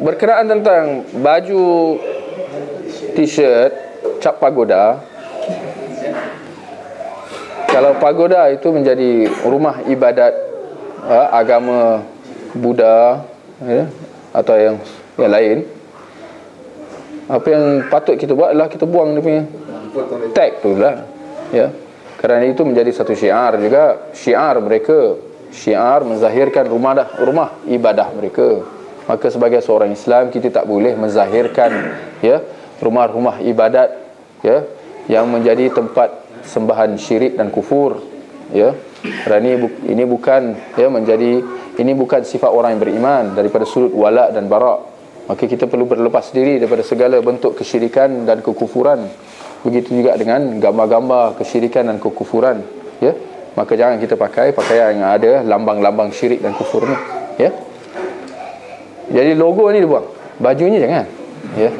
berkenaan tentang baju t-shirt cap pagoda. Kalau pagoda itu menjadi rumah ibadat uh, agama Buddha ya, atau yang yang lain apa yang patut kita buat adalah kita buang dia punya tag tu lah ya. Kerana itu menjadi satu syiar juga. Syiar mereka syiar menzahirkan rumah dah rumah ibadah mereka maka sebagai seorang Islam kita tak boleh menzahirkan ya rumah-rumah ibadat ya yang menjadi tempat sembahan syirik dan kufur ya. Kerana ini, bukan ya menjadi ini bukan sifat orang yang beriman daripada sudut wala dan bara. Maka kita perlu berlepas diri daripada segala bentuk kesyirikan dan kekufuran. Begitu juga dengan gambar-gambar kesyirikan dan kekufuran ya. Maka jangan kita pakai pakaian yang ada lambang-lambang syirik dan kufur ni ya jadi logo ni dibuang bajunya jangan. Ya